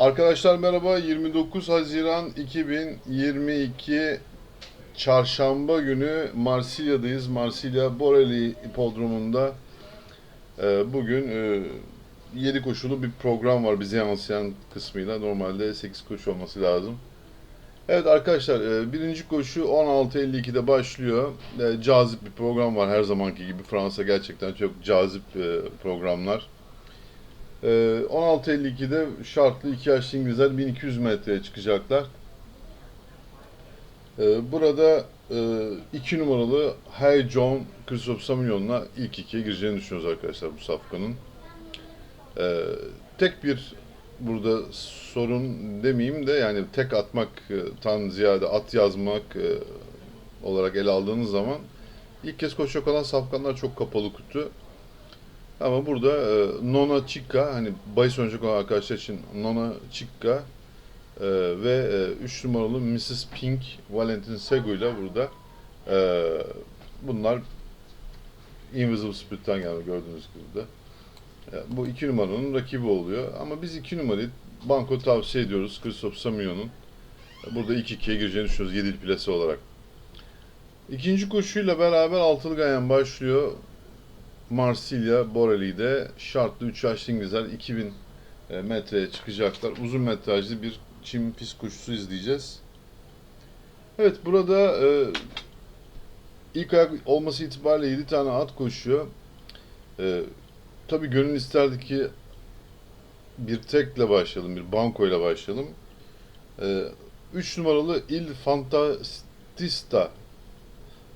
Arkadaşlar merhaba. 29 Haziran 2022 Çarşamba günü Marsilya'dayız. Marsilya Boreli Hipodromu'nda e, bugün e, 7 koşulu bir program var bize yansıyan kısmıyla. Normalde 8 koşu olması lazım. Evet arkadaşlar e, birinci koşu 16.52'de başlıyor. E, Cazip bir program var her zamanki gibi. Fransa gerçekten çok cazip e, programlar. Ee, 16.52'de şartlı 2 yaşlı İngilizler 1200 metreye çıkacaklar. Ee, burada 2 numaralı Hey John Christophe Samilyon'la ilk ikiye gireceğini düşünüyoruz arkadaşlar bu safkanın. Ee, tek bir burada sorun demeyeyim de yani tek atmaktan ziyade at yazmak e, olarak ele aldığınız zaman ilk kez koşacak olan safkanlar çok kapalı kutu. Ama burada e, Nona Chica hani bahis oynayacak olan arkadaşlar için Nona Chica e, ve 3 numaralı Mrs. Pink Valentin Sego ile burada e, bunlar Invisible Spirit'ten gelme gördüğünüz gibi de. E, bu iki numaranın rakibi oluyor. Ama biz iki numarayı banko tavsiye ediyoruz Christophe Samion'un. E, Burada 2-2'ye gireceğini düşünüyoruz 7 plase olarak. İkinci koşuyla beraber altılı gayen başlıyor. Marsilya Boreli'de şartlı 3 yaşlı İngilizler 2000 e, metreye çıkacaklar. Uzun metrajlı bir çim pist koşusu izleyeceğiz. Evet burada e, ilk ayak olması itibariyle 7 tane at koşuyor. E, Tabii gönül isterdi ki bir tekle başlayalım, bir bankoyla başlayalım. 3 numaralı Il Fantasista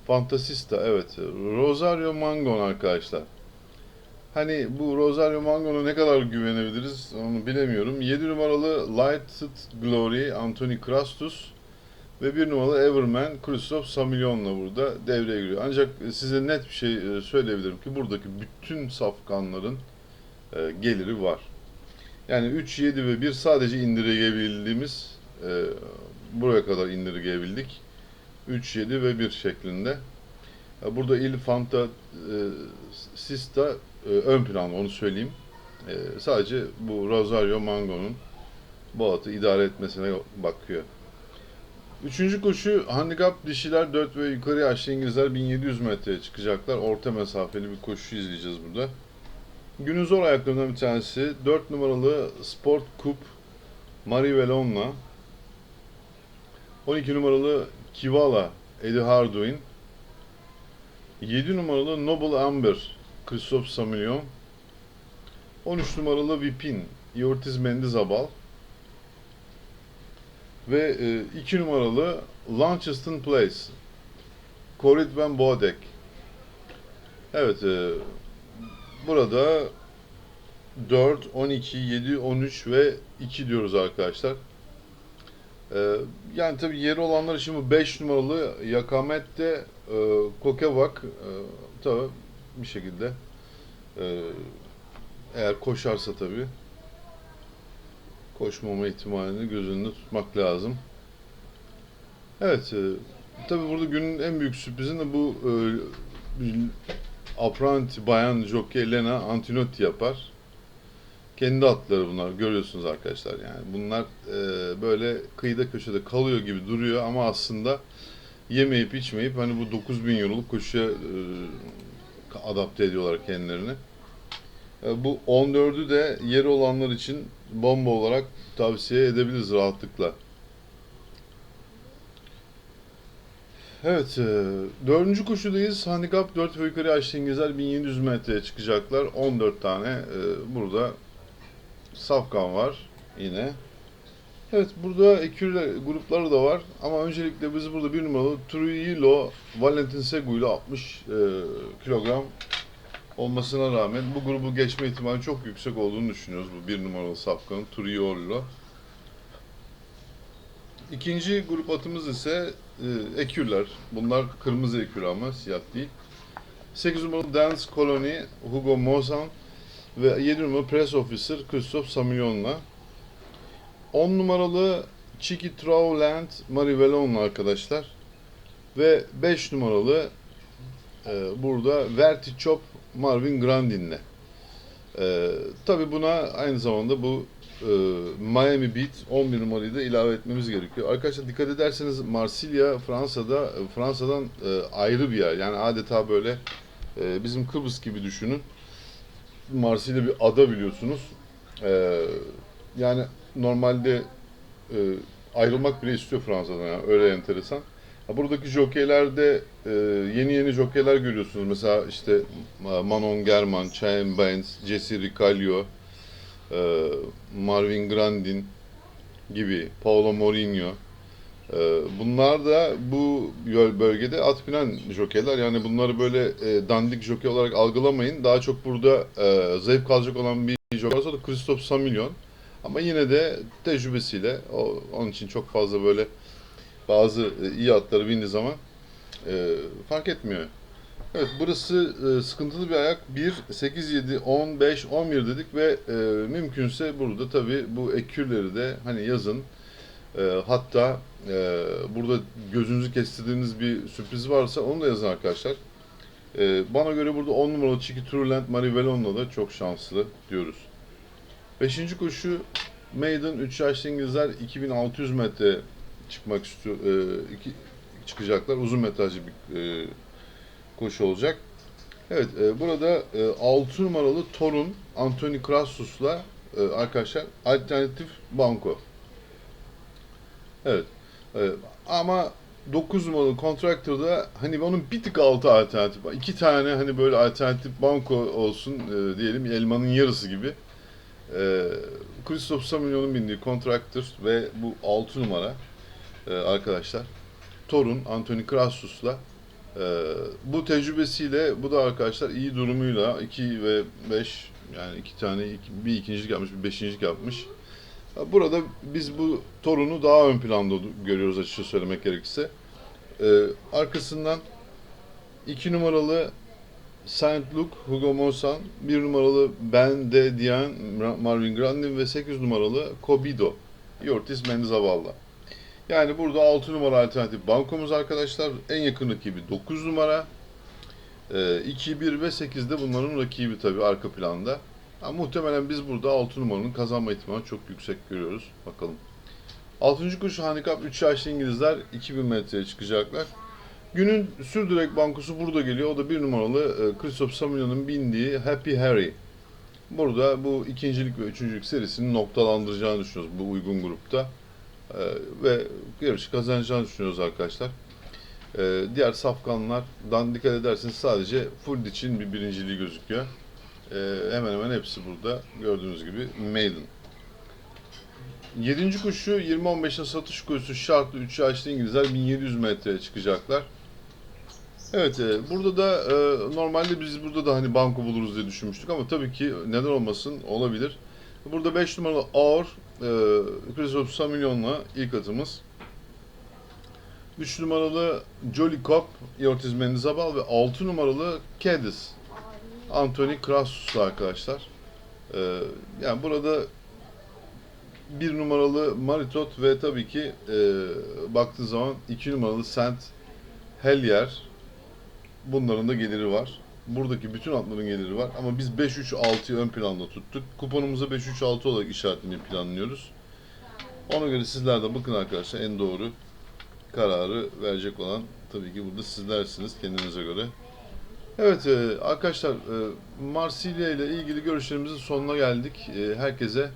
Fantasista evet. Rosario Mangon arkadaşlar. Hani bu Rosario Mangon'a ne kadar güvenebiliriz onu bilemiyorum. 7 numaralı Lighted Glory Anthony Krastus ve 1 numaralı Everman Christoph Samilyon'la burada devreye giriyor. Ancak size net bir şey e, söyleyebilirim ki buradaki bütün safkanların e, geliri var. Yani 3, 7 ve 1 sadece indirgeyebildiğimiz e, buraya kadar indirgeyebildik. 3, 7 ve 1 şeklinde. Burada Il Fanta e, Sista e, ön planda onu söyleyeyim. E, sadece bu Rosario Mango'nun bu atı idare etmesine bakıyor. Üçüncü koşu handikap dişiler 4 ve yukarı yaşlı İngilizler 1700 metreye çıkacaklar. Orta mesafeli bir koşu izleyeceğiz burada. Günün zor ayaklarından bir tanesi 4 numaralı Sport Cup Marie Velon'la 12 numaralı Kivala Eddie Hardwin 7 numaralı Noble Amber Christophe Samilyon 13 numaralı Vipin Iortiz Mendizabal. Ve 2 numaralı Launceston Place Corit Van Bodek Evet e, burada 4, 12, 7, 13 ve 2 diyoruz arkadaşlar. Ee, yani tabii yeri olanlar için bu 5 numaralı Yakamette e, Kokevak e, tabii bir şekilde e, eğer koşarsa tabii koşmama ihtimalini göz önünde tutmak lazım. Evet, e, tabii burada günün en büyük sürprizini de bu e, apprenti bayan jockey Lena Antinotti yapar. Kendi atları bunlar görüyorsunuz arkadaşlar yani. Bunlar e, böyle kıyıda köşede kalıyor gibi duruyor ama aslında yemeyip içmeyip hani bu 9000 euroluk koşuya e, adapte ediyorlar kendilerini. E, bu 14'ü de yeri olanlar için bomba olarak tavsiye edebiliriz rahatlıkla. Evet, e, dördüncü koşudayız. Handikap 4 ve yukarı yaşlı İngilizler 1700 metreye çıkacaklar. 14 tane e, burada safkan var yine. Evet burada ekürle grupları da var ama öncelikle biz burada bir numaralı Trujillo Valentin Segu ile 60 e, kilogram olmasına rağmen bu grubu geçme ihtimali çok yüksek olduğunu düşünüyoruz bu bir numaralı safkanın Trujillo. İkinci grup atımız ise e, ekürler. Bunlar kırmızı ekür ama siyah değil. 8 numaralı Dance Colony Hugo Mozan ve 7 numaralı Press Officer Christophe Samilyon'la 10 numaralı Chiki Trowland Marie Velon'la arkadaşlar ve 5 numaralı e, burada Verti Chop Marvin Grandin'le. E, Tabi buna aynı zamanda bu e, Miami Beat 11 numarayı da ilave etmemiz gerekiyor. Arkadaşlar dikkat ederseniz Marsilya Fransa'da Fransa'dan e, ayrı bir yer. Yani adeta böyle e, bizim Kıbrıs gibi düşünün. Marsilya bir ada biliyorsunuz. E, yani normalde e, ayrılmak bile istiyor Fransa'dan yani öyle enteresan. Buradaki jokeylerde e, yeni yeni jokeyler görüyorsunuz. Mesela işte Manon German, Chaim Baines, Jesse Ricalio, e, Marvin Grandin gibi, Paolo Mourinho. E, bunlar da bu bölgede at binen jokeyler. Yani bunları böyle e, dandik jokey olarak algılamayın. Daha çok burada e, zayıf kalacak olan bir jokey varsa da Christophe Samilyon. Ama yine de tecrübesiyle onun için çok fazla böyle bazı e, iyi atları bindiği zaman fark etmiyor. Evet burası sıkıntılı bir ayak. 1, 8, 7, 10, 5, 11 dedik ve mümkünse burada tabi bu ekürleri de hani yazın e, hatta e, burada gözünüzü kestirdiğiniz bir sürpriz varsa onu da yazın arkadaşlar. E, bana göre burada 10 numaralı Chicky Truland Marivellon'la da çok şanslı diyoruz. Beşinci koşu Maiden 3 yaşlı İngilizler 2600 metre çıkmak istiyor. E, iki, çıkacaklar. Uzun metrajlı bir e, koşu olacak. Evet, e, burada e, 6 numaralı Torun Anthony Crassus'la e, arkadaşlar alternatif banko. Evet. E, ama 9 numaralı Contractor'da hani onun bir tık altı alternatif var. İki tane hani böyle alternatif banko olsun e, diyelim elmanın yarısı gibi. E, Christoph Samilyon'un bindiği Contractor ve bu 6 numara e, arkadaşlar. Torun Anthony Crassus'la ee, bu tecrübesiyle bu da arkadaşlar iyi durumuyla 2 ve 5 yani iki tane bir ikincilik yapmış bir beşincilik yapmış. Burada biz bu torunu daha ön planda görüyoruz açıkça söylemek gerekirse. Ee, arkasından 2 numaralı Saint Luke Hugo Monsan, 1 numaralı Ben de Dian Marvin Grandin ve 8 numaralı Cobido Ortiz Mendizaballa. Yani burada 6 numara alternatif bankomuz arkadaşlar. En yakın rakibi 9 numara. Ee, 2, 1 ve 8 de bunların rakibi tabii arka planda. Ama muhtemelen biz burada 6 numaranın kazanma ihtimali çok yüksek görüyoruz. Bakalım. 6. koşu handikap 3 yaşlı İngilizler 2000 metreye çıkacaklar. Günün sürdürek bankosu burada geliyor. O da 1 numaralı e, Christoph Samilyon'un bindiği Happy Harry. Burada bu ikincilik ve üçüncülük serisini noktalandıracağını düşünüyoruz bu uygun grupta. Ee, ve yarışı kazanacağını düşünüyoruz arkadaşlar. Ee, diğer safkanlardan dikkat ederseniz sadece full için bir birinciliği gözüküyor. Ee, hemen hemen hepsi burada gördüğünüz gibi maiden. 7. koşu 20-15'te satış koşusu şartlı 3 yaşlı İngilizler 1700 metreye çıkacaklar. Evet, e, burada da e, normalde biz burada da hani banko buluruz diye düşünmüştük ama tabii ki neden olmasın olabilir. Burada 5 numaralı Ağır, e, Christoph Samilyon'la ilk atımız. 3 numaralı Jolly Cop, Ortiz Mendizabal ve 6 numaralı Cadiz, Anthony Crassus'la arkadaşlar. E, yani burada bir numaralı Maritot ve tabii ki e, baktığı zaman 2 numaralı Saint Helier bunların da geliri var. Buradaki bütün atların geliri var ama biz 5-3-6'yı ön planda tuttuk. Kuponumuza 5-3-6 olarak işaretlemeyi planlıyoruz. Ona göre sizler de bakın arkadaşlar en doğru kararı verecek olan tabii ki burada sizlersiniz kendinize göre. Evet e, arkadaşlar e, Marsilya ile ilgili görüşlerimizin sonuna geldik. E, herkese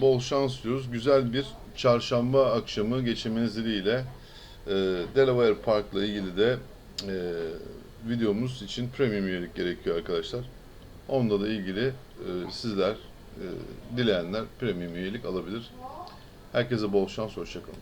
bol şans diliyoruz. Güzel bir çarşamba akşamı geçirmeniz dileğiyle Delaware Park'la ilgili de videomuz için premium üyelik gerekiyor arkadaşlar. Onunla da ilgili sizler dileyenler premium üyelik alabilir. Herkese bol şans, hoşçakalın.